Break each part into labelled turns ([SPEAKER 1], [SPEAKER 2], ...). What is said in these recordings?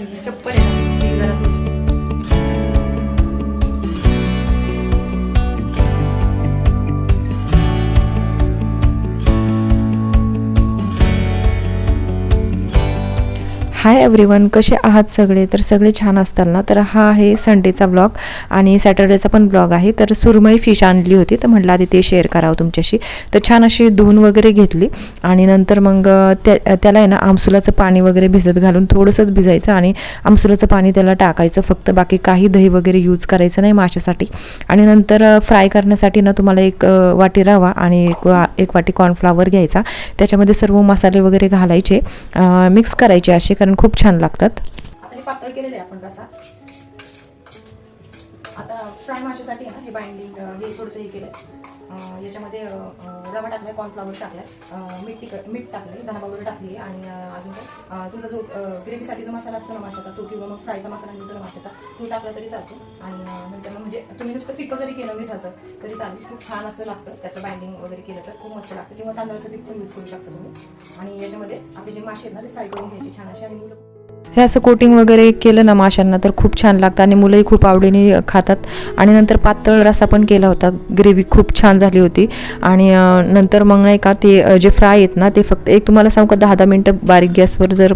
[SPEAKER 1] माझी चप्पल आहे
[SPEAKER 2] हाय एव्हरीवन कसे आहात सगळे? तर सगळे छान असताल ना? तर हा आहे संडेचा ब्लॉग आणि सॅटर्डेचा पण ब्लॉग आहे. तर सुरमई फिश आणली होती तर म्हटलं आधी ते शेअर करावं तुमच्याशी. तर छान अशी धुवून वगैरे घेतली आणि नंतर मग त्या त्याला आहे ना आमसुलाचं पाणी वगैरे भिजत घालून थोडंसंच भिजायचं आणि आमसुलाचं पाणी त्याला टाकायचं. फक्त बाकी काही दही वगैरे यूज करायचं नाही माशासाठी. आणि नंतर फ्राय करण्यासाठी ना तुम्हाला एक वाटी रवा आणि एक वा एक वाटी कॉर्नफ्लावर घ्यायचा. त्याच्यामध्ये सर्व मसाले वगैरे घालायचे मिक्स करायचे असे. कारण खूप छान लागतात.
[SPEAKER 1] आता हे पातळ केलेले आपण रसा. आता फ्राय माशासाठी ना हे बाइंडिंग हे थोडंसं हे केलं याच्यामध्ये रवा टाकलाय कॉर्नफ्लॉवर टाकलाय मीठ तिखट मीठ टाकले दहा पावडर टाकली आणि अजून काय? तुमचा जो ग्रेव्हीसाठी जो मसाला असतो ना माशाचा तो किंवा मग फ्रायचा मसाला मिळतो ना माशाचा तो टाकला तरी चालतो. आणि नंतर मग म्हणजे तुम्ही नुसतं फिकं जरी केलं मिठाचं तरी चालेल. खूप छान असं लागतं. त्याचं बाइंडिंग वगैरे केलं तर खूप मस्त लागतं. किंवा तांदळाचं पीठ पण यूज करू शकता तुम्ही. आणि याच्यामध्ये आपले जे मासे आहेत ना ते फ्राय करून घ्यायचे छान असे. आणि मुलं
[SPEAKER 2] हे असं कोटिंग वगैरे केलं ना माशांना तर खूप छान लागतं आणि मुलंही खूप आवडीने खातात. आणि नंतर पातळ रस्सा पण केला होता. ग्रेव्ही खूप छान झाली होती. आणि नंतर मग नाही का ते जे फ्राय आहेत ना ते फक्त एक तुम्हाला सांगू का दहा दहा मिनटं बारीक गॅसवर जर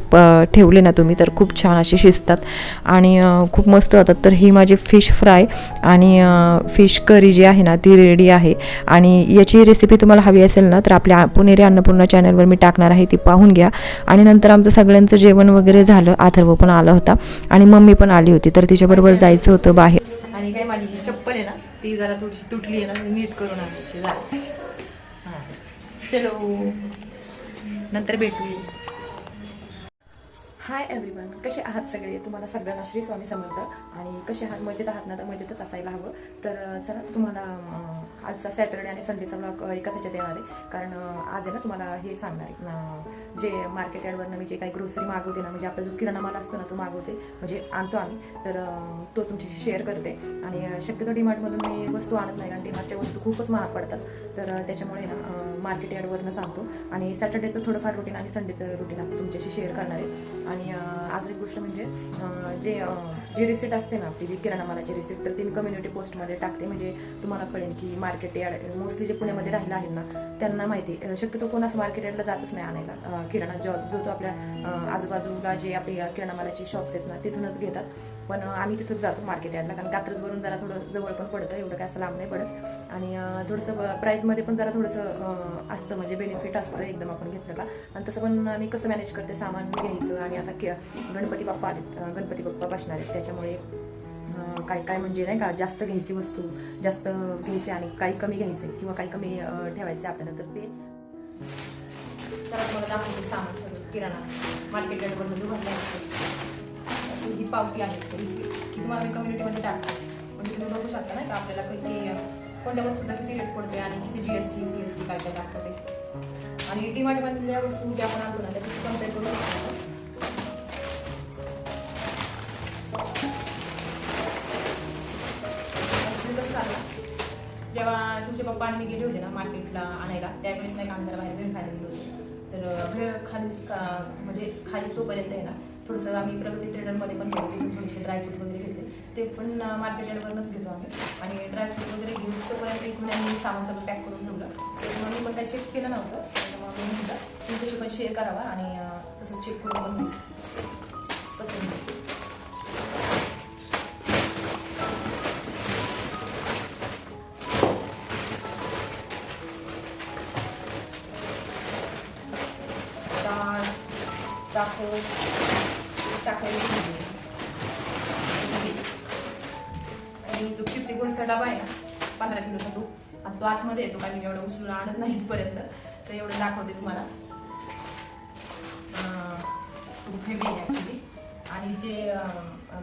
[SPEAKER 2] ठेवले ना तुम्ही तर खूप छान असे शिजतात. आणि खूप मस्त होतात. तर ही माझी फिश फ्राय आणि फिश करी जी आहे ना ती रेडी आहे. आणि याची रेसिपी तुम्हाला हवी असेल ना तर आपल्या पुणेरी अन्नपूर्णा चॅनलवर मी टाकणार आहे ती पाहून घ्या. आणि नंतर आमचं सगळ्यांचं जेवण वगैरे झालं. अथर्व पण आला होता आणि मम्मी पण आली होती तर तिच्याबरोबर जायचं होतं बाहेर.
[SPEAKER 1] आणि काय माझी चप्पल आहे ना ती जरा थोडीशी तुटली आहे ना नीट करून आणायची. चलो. नंतर भेटू. हाय एव्हरीवन कसे आहात सगळे? तुम्हाला सगळ्यांना श्री स्वामी समर्थ. आणि कसे आहात? मजेत आहात ना? तर मजेतच असायला हवं. तर चला तुम्हाला आजचा सॅटर्डे आणि संडेचा ब्लॉग एकाच ह्याच्यात येणार आहे. कारण आज आहे ना तुम्हाला हे सांगणार आहे जे मार्केट यार्डवरनं मी जे काही ग्रोसरी मागवते ना म्हणजे आपला जो किराणा माल असतो ना तो मागवते म्हणजे आणतो आम्ही. तर तो तुमच्याशी शेअर करते. आणि शक्यतो डीमार्टमधून मी वस्तू आणत नाही कारण डीमार्टच्या वस्तू खूपच महाग पडतात. तर त्याच्यामुळे ना मार्केट यार्डवरनं सांगतो. आणि सॅटर्डेचं थोडंफार रुटीन आणि संडेचं रुटीन असं तुमच्याशी शेअर करणार आहे. आणि अजून एक गोष्ट म्हणजे जे जे जी रिसिट असते ना आपली जी किराणा मालाची रिसिट तर ती मी कम्युनिटी पोस्टमध्ये टाकते. म्हणजे तुम्हाला कळेल की मार्केट यार्ड मोस्टली जे पुण्यामध्ये राहिलं आहेत ना त्यांना माहिती शक्यतो कोण असं मार्केट यार्डला जातच नाही आणायला. किराणा जो जो तो आपल्या आजूबाजूला जे आपली किराणा मालाची शॉप्स आहेत ना तिथूनच घेतात. पण आम्ही तिथंच जातो मार्केट यार्डला कारण कात्रजवरून जरा थोडं जवळ पण पडतं एवढं काय असं लांब नाही पडत. आणि थोडंसं प्राईजमध्ये पण जरा थोडंसं असतं म्हणजे बेनिफिट असतं एकदम आपण घेतलं का. आणि तसं पण मी कसं मॅनेज करते सामान घ्यायचं आणि आता गणपती बाप्पा आलेत गणपती बाप्पा बसणार आहेत त्याच्यामुळे काय काय म्हणजे नाही का जास्त घ्यायची वस्तू जास्त घ्यायचे आणि काही कमी घ्यायचे किंवा काही कमी ठेवायचे आपल्याला तर ते. तर सामान किराणा. मार्केट जो घातला असतो ही पावती आहे रिसिप्ट ती तुम्हाला मी कम्युनिटीमध्ये टाकते. म्हणजे तुम्ही बघू शकता नाही का आपल्याला किती कोणत्या वस्तूचा किती रेट पडते आणि किती G S T C S T काय काय दाखवते आणि डीमार्टमधल्या वस्तू ज्या आपण आणतो ना त्याची कंपेअर करू शकतो. कसं झालं, जेव्हा तुमचे पप्पा आणि मी गेले होते ना मार्केटला आणायला त्यावेळेस नाही का आम्ही जरा बाहेर भेळ खायला गेलो होतो. तर भेळ खाली का म्हणजे खाली तोपर्यंत आहे ना थोडंसं आम्ही प्रगती ट्रेडरमध्ये पण घेतो तिथून थोडेसे ड्रायफ्रूट वगैरे घेते ते पण मार्केट यार्डवरनंच घेतो आम्ही. आणि ड्रायफ्रूट वगैरे घेऊन तोपर्यंत इथून आम्ही सामान सगळं पॅक करून ठेवलं. त्याच्यामुळे मी पण काही चेक केलं नव्हतं. त्याच्यामुळे मी म्हटलं तुमच्याशी पण शेअर करावा आणि तसं चेक करून पण मी तसं मी डाळ टाकायची आणि जो फिफ्टी गुणचा डबा आहे ना पंधरा किलोचा तो आता तो आतमध्ये येतो कारण मी एवढं उचलून आणत नाही पर्यंत तर एवढं दाखवते तुम्हाला. हेवी आहे ॲक्च्युली आणि जे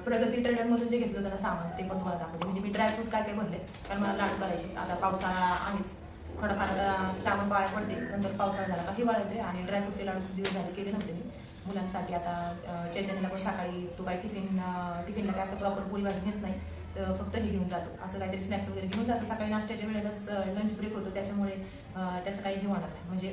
[SPEAKER 1] प्रगती ट्रेडरमधून जे घेतलं होतं ना सामान ते पण तुम्हाला दाखवते. म्हणजे मी ड्रायफ्रूट काय काय भरले कारण मला लाडू करायचे. आता पावसाळा आम्हीच थोडंफार आता श्रावण पाळ्या पडते नंतर पावसाळा झाला का हिवाळा येते आणि ड्रायफ्रूटचे लाडू दिवस झाले केले नव्हते मी. मुलांसाठी आता चैतन्यला पण सकाळी तो काही टिफिन टिफिनला काय असं प्रॉपर पोळी भाजी घेत नाही. तर फक्त हे घेऊन जातो. असं काहीतरी स्नॅक्स वगैरे घेऊन जातो. सकाळी नाश्त्याच्या वेळेलाच लंच ब्रेक होतो. त्याच्यामुळे त्याचं काही हे होणार नाही. म्हणजे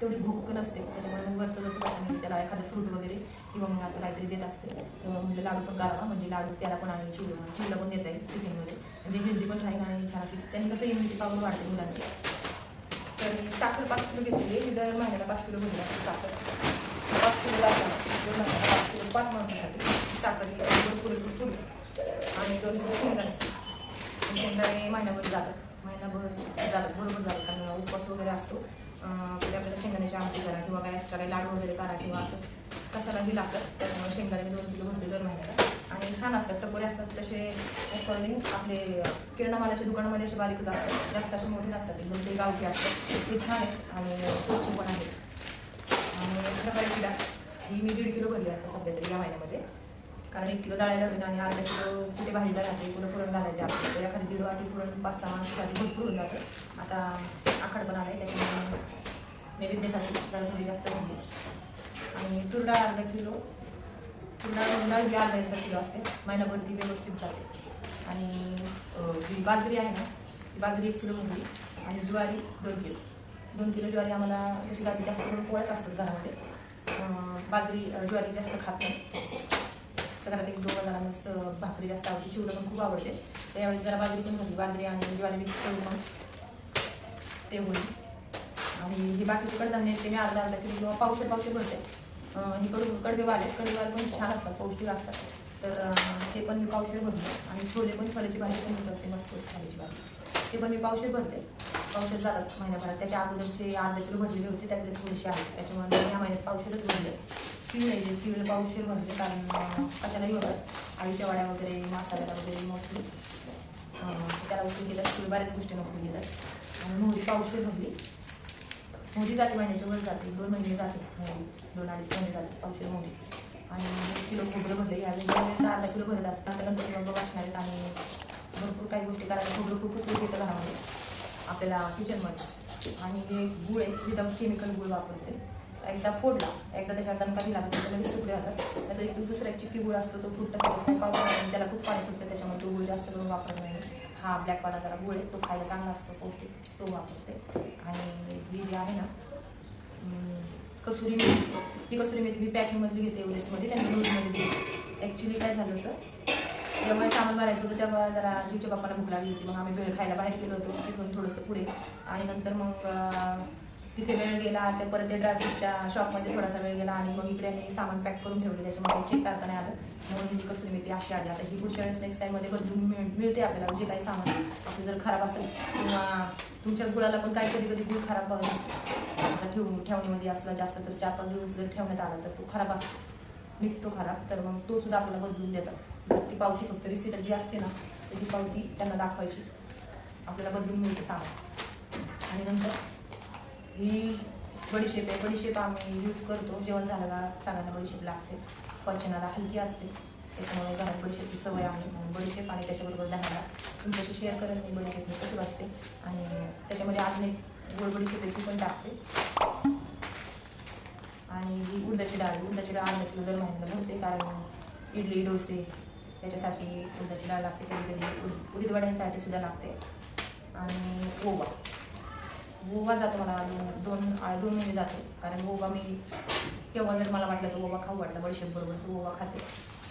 [SPEAKER 1] तेवढी भूक नसते त्याच्यामुळे मग वरचं वरचं असं मी त्याला एखादं फ्रूट वगैरे किंवा मग असं काहीतरी देत असते. म्हणजे लाडू पण गावा म्हणजे लाडू त्याला पण आणि चिव चिवला पण देता येईल टिफिनमध्ये म्हणजे हेल्दी पण राहील आणि छान अशी त्यांनी कसं इम्युनिटी पॉवर वाढते मुलांची. तर साखर पाच किलो घेतली मी दर महिन्याला पाच किलो घेतली साखर. पाच किलो लागणार दोन पाच किलो पाच माणसासाठी साखर भरपूर भरपूर आणि दोन किलो शेंगदाणे शेंगदाणे महिन्याभर जातात महिनाभर जातात बरोबर जातात कारण उपवास वगैरे असतो तरी आपल्याला शेंगदाण्याची आमटी करा किंवा काय एक्स्ट्रा काही लाडू वगैरे करा किंवा असं कशालाही लागतात त्यामुळे शेंगदाणे दोन किलो भरते दर महिन्याला आणि छान असतात टपोरे असतात तसे अकॉर्डिंग आपले किराणा मालाच्या दुकानामध्ये असे बारीकच असतात जास्त असे मोठे नसतात एकदम ते गावठी असतात ते छान आहेत आणि स्वच्छ पण आहेत. आणि प्रकारे किडा ही मी दीड किलो भरली आता सध्या तरी या महिन्यामध्ये. कारण एक किलो डाळायला होईल आणि अर्धा किलो कुठे भाजीला राहते कुठं पुरण घालायचं आपल्याला. तर एखादी दीड वाटी पुरण पाच सहा वाटी भरपूर होऊन जातं. आता आखड पण आहे त्याच्यामुळे नैवेद्यासाठी त्याला थोडी जास्त भरली. आणि तुरडाळ अर्धा किलो तुरडाळ तुरडाळ ही अर्धा अर्धा किलो असते. महिनाभर ती व्यवस्थित जाते. आणि जी बाजरी आहे ना ती बाजरी एक किलो भरली. आणि ज्वारी दोन किलो. दोन किलो ज्वारी आम्हाला कशी जाते जास्त करून पोळ्याच असतात घरामध्ये. बाजरी ज्वारी जास्त खात नाही. सगळ्यात एक दोन जणांनाच भाकरी जास्त आवडते. चिवडं पण खूप आवडते. त्यावेळी जरा बाजरी पण होती बाजरी आणि ज्वारी मिक्स करून मग ते होईल. आणि हे बाकीचे कडधान्य ते मी अर्धा अर्धा किलो किंवा पावशे पावशे भरते. हे कडू कडवेवाले कडवेवाले पण छान असतात पौष्टिक असतात. तर ते पण मी पावशे भरते. आणि छोले पण छोल्याची भाजी पण करते मस्त होते छोल्याची भाजी. ते पण मी पावशे भरते. औषध जातात महिन्याभरात. त्याच्या अगोदरचे अर्धा किलो भरलेले होते त्यातले थोडेसे आहेत त्याच्यामुळे या महिन्यात पावशीरच भरले. तिळ जे तिळ पावशीर भरले कारण कशालाही होतात आळूच्या वड्या वगैरे मसाल्याला वगैरे मोस्टली त्याला उपयोग केला तिळ बऱ्याच गोष्टींना उपयोग केला आणि मोहरी पावशीर भरली. मोठी जाते महिन्याच्या वर जाते दोन महिने जाते मोहरी. दोन अडीच महिने जाते पावशीर मोठी आणि एक किलो खोबरं भरलं. यावेळी अर्धा किलो भरत असतं आता गणपती बाबा वाचणार आणि भरपूर काही गोष्टी करायला खोबरं खूप उपयोग येतं घरामध्ये. आपल्याला किचनमध्ये आणि हे गुळ आहे विदाऊट केमिकल गुळ वापरते एकदा फोडला एकदा त्याच्यात दणका दिला की त्याला वीस तुकडे होतात त्यात एक दुसरा एक चिक्की गुळ असतो तो फुटतं पावसाळ्यात त्याला खूप पाणी सुटतं त्याच्यामुळे तो गुळ जास्त करून वापरत नाही. हा ब्लॅक वाला जरा गुळ आहे तो खायला चांगला असतो पौष्टिक तो वापरते. आणि ही जी आहे ना कसुरी मेथी ही कसुरी मेथी मी पॅकिंगमधली घेते एव्हरेस्टमध्ये त्यांनी दूधमध्ये घेते ॲक्च्युली काय झालं होतं जेव्हा सामान भरायचं होतं तेव्हा जरा जीवच्या बाप्पाला भूक लागली होती. मग आम्ही वेळ खायला बाहेर गेलो होतो तिथून थोडंसं पुढे. आणि नंतर मग तिथे वेळ गेला ते परत ते ड्रायफ्रूटच्या शॉपमध्ये थोडासा वेळ गेला आणि मग इकडे आम्ही सामान पॅक करून ठेवलं त्याच्यामध्ये चेक करता नाही आलं. म्हणून ही कसुरी मेथी अशी आली. आता ही पुढच्या वेळेस नेक्स्ट टाईममध्ये बदलून मिळ मिळते आपल्याला जे काही सामान आपलं जर खराब असेल किंवा तुमच्या गुळाला पण काही कधी कधी गुळ खराब असा ठेवून ठेवणीमध्ये असला जास्त तर चार पाच दिवस जर ठेवण्यात आला तर तो खराब असतो. निघतो खराब तर मग तो सुद्धा आपल्याला बदलून देतात. ती पावती फक्त रिसिट जी असते ना त्याची पावती त्यांना दाखवायची. आपल्याला बदलून मिळते सामान. आणि नंतर ही बडीशेप आहे. बडीशेप आम्ही यूज करतो. जेवण झाल्याला सांगायला बडीशेप लागते. पचनाला हलकी असते. त्याच्यामुळे घरात बडीशेपची सवय आहे. म्हणून बडीशेप आणि त्याच्याबरोबर दह्याला तुमच्याशी शेअर करत मी बडीशेप मी कशी वाचते. आणि त्याच्यामध्ये अजून एक गोडबडीशेप आहे ती पण टाकते. आणि ही उडदाची डाळ उडदाची डाळ अर्धा किलो दर महिन्याला भरते कारण इडली डोसे त्याच्यासाठी उडदाची लागते कधी कधी उडीदवड्यांसाठी सुद्धा लागते. आणि ओवा. ओवा जातो मला दोन दोन दोन महिने जातो. कारण ओवा मी केव्हा जर मला वाटलं तर ओवा खाऊ वाटलं बडीशेप बरोबर तर ओवा खाते.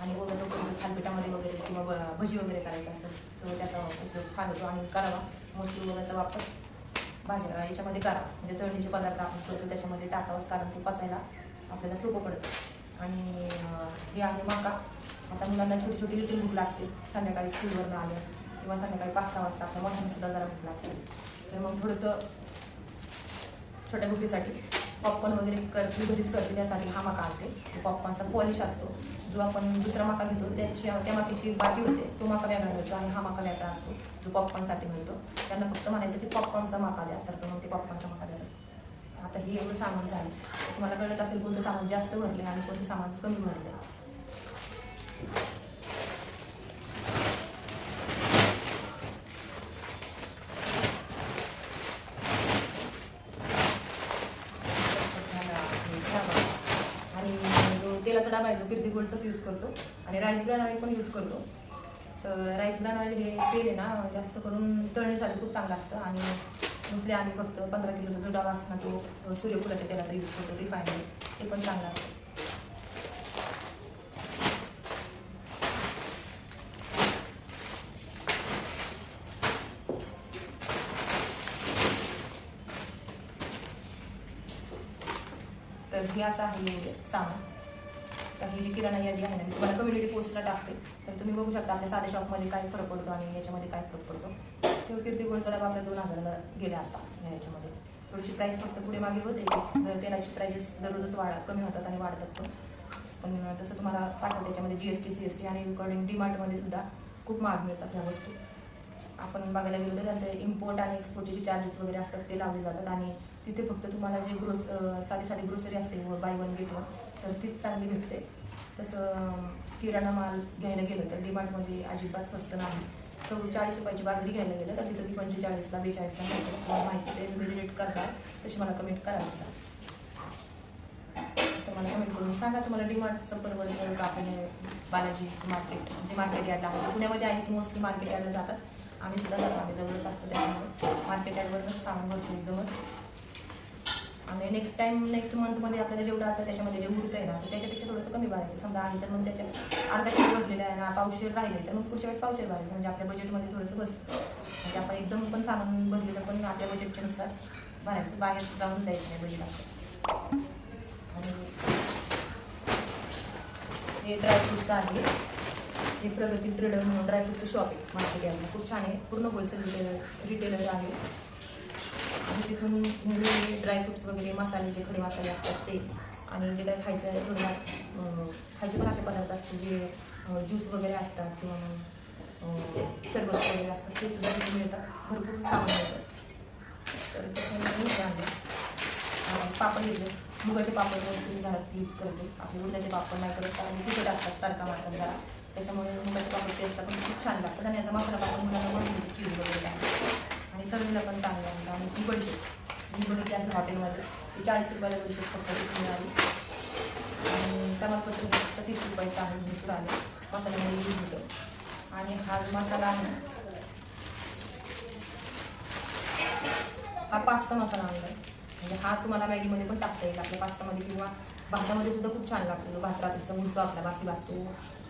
[SPEAKER 1] आणि ओव्याचा उपयोग थालपिठामध्ये वगैरे किंवा ब- भजी वगैरे करायचं असेल तर त्याचा उपयोग फार होतो. आणि करावा. मोस्टली ओव्याचा वापर भाज्या याच्यामध्ये करा. म्हणजे तळणीचे पदार्थ आपण करतो त्याच्यामध्ये टाकावंच कारण तो पचायला आपल्याला सोपं पडतं. आणि हे आहे मका. आता मुलांना छोटी छोटी लिटिल भूक लागते. संध्याकाळी स्कूलवरनं आल्या किंवा संध्याकाळी पाच सहा वाजता आपल्या मोठ्यांना सुद्धा जरा भूक लागते. तर मग थोडंसं छोट्या भुकीसाठी पॉपकॉर्न वगैरे करते घरीच करते त्यासाठी हा मका आणते. पॉपकॉर्नचा पॉलिश असतो. जो आपण दुसरा मका घेतो त्याची त्या माकेची बाटी होते तो माका वेगळा मिळतो आणि हा मका वेगळा असतो जो पॉपकॉर्नसाठी मिळतो. त्यांना फक्त म्हणायचं की पॉपकॉर्नचा मका द्या तर मग ते पॉपकॉर्नचा मका द्या आता हे एवढं सामान झालं. तुम्हाला कळत असेल कोणतं सामान जास्त भरले आणि कोणतं सामान कमी भरले तेलाचा डबा आहे जो कीर्ती गोल्डचाच यूज करतो. आणि राईस ब्रॅन ऑइल पण यूज करतो. तर राईस ब्रॅन ऑइल हे तेल आहे ना जास्त करून तळणीसाठी खूप चांगलं असतं. आणि दुसरे आम्ही फक्त पंधरा किलोचा जो डबा असतो ना तो सूर्यफुलाच्या तेलाचा यूज करतो रिफाईंड ते पण चांगलं असतं तर हे असं आहे म्हणजे सामान तर ही जी किराणा यादी आहे ना मी तुम्हाला कम्युनिटी पोस्टला टाकते. तर तुम्ही बघू शकता आपल्या साध्या शॉपमध्ये काय फरक पडतो आणि याच्यामध्ये काय फरक पडतो. तेव्हा कीर्ती गोल्डचा डबा आपल्या दोन हजाराला गेल्या आता याच्यामध्ये. थोडीशी प्राईस फक्त पुढे मागे होते. तर तेलाची प्राइजेस दररोजच वाढ कमी होतात आणि वाढतात पण. पण तसं तुम्हाला पाठवतं त्याच्यामध्ये G S T C S T आणि अकॉर्डिंग डीमार्टमध्ये सुद्धा खूप महाग मिळतात ह्या वस्तू. आपण बघायला गेलो तर त्यांचे इम्पोर्ट आणि एक्सपोर्टचे जे चार्जेस वगैरे असतात ते लावले जातात आणि तिथे फक्त तुम्हाला जे ग्रोस साधी साधी ग्रोसरी असते बाय वन गेट वन तर तीच चांगली भेटते. तसं किराणा माल घ्यायला गेलं तर डिमार्टमध्ये अजिबात स्वस्त नाही. चौचाळीस रुपयाची बाजरी घ्यायला गेलं तर तिथं ती पंचेचाळीसला बेचाळीसला मिळते. तुम्हाला माहिती ते तुम्ही रेट करता तशी मला कमेंट करा सुद्धा तर मला कमेंट करून सांगा तुम्हाला डिमार्टचं परवडलं का आपण बालाजी मार्केट जे मार्केट यार्डला आहे. पुण्यामध्ये आहेत मोस्टली मार्केट यार्डला जातात. आम्ही सुद्धा जातो आम्ही जवळच असतो त्यामुळे मार्केट यार्डवरच सामान भरतो एकदमच. आणि नेक्स्ट टाइम नेक्स्ट मंथमध्ये आपल्याला जेवढं आता त्याच्यामध्ये जे उरतं आहे ना तर त्याच्यापेक्षा थोडंसं कमी भरायचं. समजा आहे तर मग त्याच्या अर्धा किलो भरलेलं आहे ना पावशेर राहिले तर मग पुढच्या वेळेस पावशेर भरायचं. म्हणजे आपल्या बजेटमध्ये थोडंसं बसतं. म्हणजे आपण एकदम पण सामान भरलेलं पण आपल्या बजेटच्या नुसार भरायचं. बाहेर जाऊन द्यायचं नाही बजेट आपलं आणि हे ड्रायफ्रूटचं आहे. हे प्रगती ट्रेडर म्हणून ड्रायफ्रूटचं शॉप आहे. मार्केट यार्डला खूप छान आहे. पूर्ण होलसेल रिटेलर रिटेलर आहे. आणि तिथून वेगवेगळे ड्रायफ्रुट्स वगैरे मसाले जे खडे मसाले असतात ते आणि जे काही खायचं आहे थोडं खायचे पण असे पदार्थ असतात जे ज्यूस वगैरे असतात किंवा मग सरबत वगैरे असतात ते सुद्धा तिथे मिळतात. भरपूर सामान मिळतात तर त्याच्यामुळे मी पापड घेतले. मुगाचे पापड वगैरे तुम्ही घरात यूज करतो. आपले उद्याचे पापड नाही करत कारण तिकट असतात तारका मारतात जरा. त्याच्यामुळे मुगाचे पापड टेस्ट पण खूप छान लागतात. आणि याचा मसाला पापड मुलांना म्हणून चीज वगैरे काय आणि तरुणीला पण चांगलं आहे. आणि ती बडीशेप मी बघितली आहे हॉटेलमध्ये. ती चाळीस रुपयाला बडीशेप फक्त मिळाली आणि तमालपत्र फक्त तीस रुपयाचा आहे भरपूर आलं. मसाल्यामध्ये यूज होतं. आणि हा जो मसाला आहे हा पास्ता मसाला आणला म्हणजे हा तुम्हाला मॅगीमध्ये पण टाकता येईल. आपल्या पास्तामध्ये किंवा भातामध्ये सुद्धा खूप छान लागतो. भात रात्रीचा उडतो आपला बासी लागतो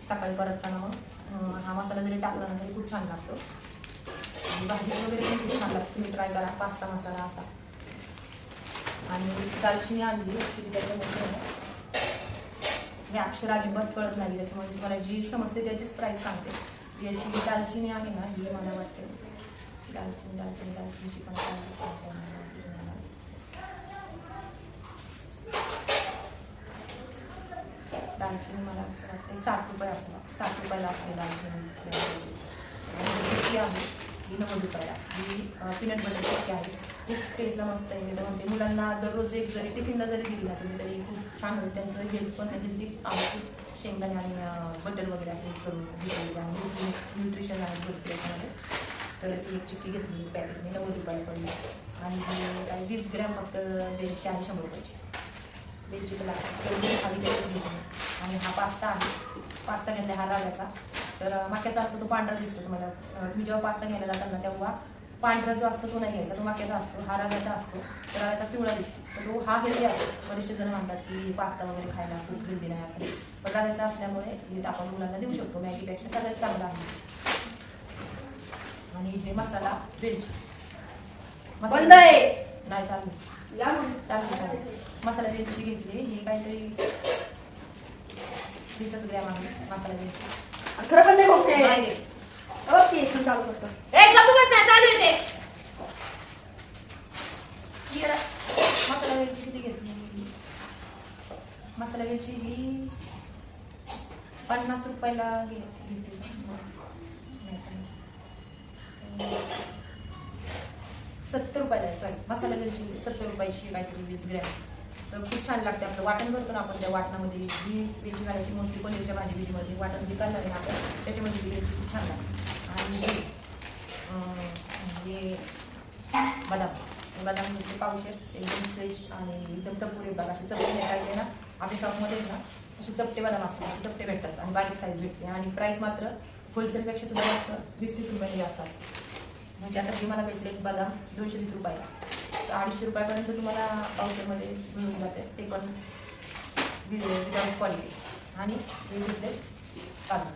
[SPEAKER 1] सकाळी परतताना मग हा मसाला जरी टाकला ना तरी खूप छान लागतो. भाजी वगैरे पण खूप छान लागते तुम्ही ट्राय करा पास्ता मसाला असा आणि दालचिनी आणली ॲक्च्युली त्याच्यामध्ये आहे ना, हे अक्षर अजिबात कळत नाही त्याच्यामुळे तुम्हाला जी समजते त्याचीच प्राईस सांगते याची जी दालचिनी आहे ना ही मला वाटते दालचिनी दालचिनी दालचिनीची पण price सांगते मला तुम्हाला. दालचिनी मला असं वाटते साठ रुपये असं वाटतं. साठ रुपयाला असते दालचिनी आणि टिक्की आहे ही नव्वद रुपयाला ही पीनट बटर टिक्की आहे खूप टेस्टला मस्त आहे. मी म्हणते मुलांना दररोज एक जरी टिफिनला जरी दिली ना तुम्ही तरी खूप छान होईल. त्यांचं हेल्थ पण हेल्दी आहे खूप शेंगदाणे आणि बटर वगैरे असं करून घेतलेलं आहे न्यूट्रिशन आहे भरपूर याच्यामध्ये. तर ती एक चिक्की घेतली पॅकेट मी नव्वद रुपयाला पडली. आणि काय वीस ग्रॅम फक्त दीडशे आणि शंभर रुपयाची. वेलची पण खाली घेतली आणि हा पास्ता आहे. पास्ता घेतला हा रव्याचा. तर मक्याचा असतो तो पांढरा दिसतो तुम्हाला. तुम्ही जेव्हा पास्ता घ्यायला जाता ना तेव्हा पांढरा जो असतो तो नाही घ्यायचा तो मक्याचा असतो हा रव्याचा असतो तर रव्याचा पिवळा दिसतो. तर तो हा हेल्दी असतो. बरेचसे जण म्हणतात की पास्ता वगैरे खायला खूप हेल्दी नाही असं. पण रव्याचा असल्यामुळे हे आपण मुलांना देऊ शकतो. मॅगीपेक्षा सगळ्यात चांगला आहे. आणि हे मसाला
[SPEAKER 3] बंद आहे.
[SPEAKER 1] नाही चालू चालते मसाला वेलची घेतली. ही काहीतरी वीसच ग्रॅम आहे. मसाला वेलची.
[SPEAKER 3] खरं पण नाही मग ते
[SPEAKER 1] नाही रे.
[SPEAKER 3] ओके इथून चालू करतो
[SPEAKER 1] ए गप्प बस ना चालू आहे ते? मसाला वेलची किती घेतली मसाला वेलची ही पन्नास रुपयाला. सत्तर रुपयाला सॉरी मसाला वेलची सत्तर रुपयाची काहीतरी वीस ग्रॅम तर खूप छान लागते आपलं. वाटण करतो ना आपण त्या वाटणामध्ये जी वेलची घालायची मोठी पनीरच्या भाजी बीजमध्ये वाटण जे करणार आहे आपण त्याच्यामध्ये ती खूप छान लागते. आणि हे बदाम. बदाम म्हणजे पावशेर एकदम फ्रेश आणि एकदम टपोरे बघा. असे चपटे भेटायचे ना. आपल्या शॉपमध्ये ना असे चपटे बदाम असतात असे चपटे भेटतात आणि बारीक साईज भेटते. आणि प्राईस मात्र होलसेलपेक्षा सुद्धा जास्त वीस तीस रुपयाने जास्त असतात. म्हणजे आता मला भेटले बदाम दोनशे वीस रुपयाला. अडीचशे रुपयापर्यंत तुम्हाला पावशेरमध्ये मिळून जाते. ते पण विदाउट क्वालिटी आणि हे घेतले काजू.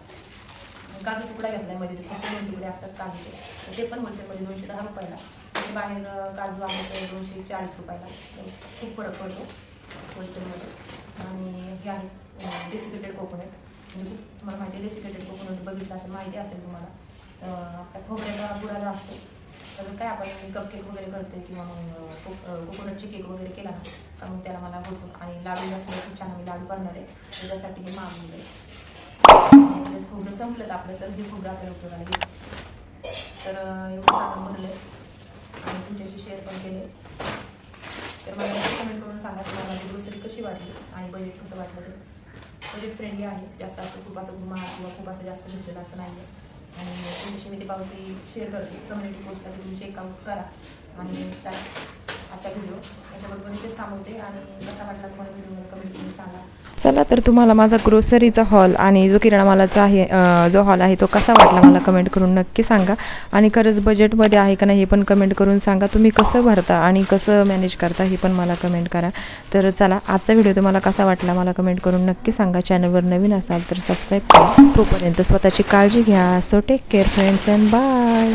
[SPEAKER 1] काजू तुकडा घेतलायमध्ये. फक्त दोन तुकडे असतात काजूचे. तर ते पण होलसेलमध्ये दोनशे दहा रुपयाला. आणि बाहेर काजू आहे तर दोनशे चाळीस रुपयाला. खूप फरक पडतो होलसेलमध्ये. आणि हे आहे डेसिकेटेड कोकोनट म्हणजे खूप तुम्हाला माहिती आहे डेसिकेटेड कोकोनट बघितलं असेल माहिती असेल तुम्हाला. आपल्या खोबऱ्याचा बुडाला असतो तर काय आपण कपकेक वगैरे करते किंवा मग कोकोनटचे केक वगैरे केला ना का मग त्याला मला भरपूर आणि लाडूला सुद्धा खूप छान आम्ही लाडू करणार आहे. त्याच्यासाठी मी मागवलं आहे खोबरं संपलं आपलं तर हे खोबरं आपल्याला उपयोगाला घेऊ तर एवढं सामान भरलं आणि तुमच्याशी शेअर पण केले. तर मला कमेंट करून सांगा तुम्हाला माझी ग्रोसरी कशी वाटली आणि बजेट कसं वाटलं ते. बजेट फ्रेंडली आहे जास्त असं खूप असं महाग किंवा खूप असं जास्त घेतलेलं असं नाही आहे आणि तुमची मी ते पावती शेअर करते कम्युनिटी पोस्टला तुम्ही चेकआउट करा आणि चालेल. आजचा व्हिडिओ याच्याबरोबर थांबवते आणि कसा वाटला तुम्हाला व्हिडिओ कमेंट करून सांगा.
[SPEAKER 2] चला तर तुम्हाला माझा ग्रोसरीचा हॉल आणि जो किराणा मालाचा आहे जो हॉल आहे तो कसा वाटला मला कमेंट करून नक्की सांगा. आणि खरंच बजेटमध्ये आहे का नाही हे पण कमेंट करून सांगा. तुम्ही कसं भरता आणि कसं मॅनेज करता हे पण मला कमेंट करा. तर चला आजचा व्हिडिओ तुम्हाला कसा वाटला मला कमेंट करून नक्की सांगा. चॅनलवर नवीन असाल तर सबस्क्राईब करा. तोपर्यंत स्वतःची काळजी घ्या. So take care friends and bye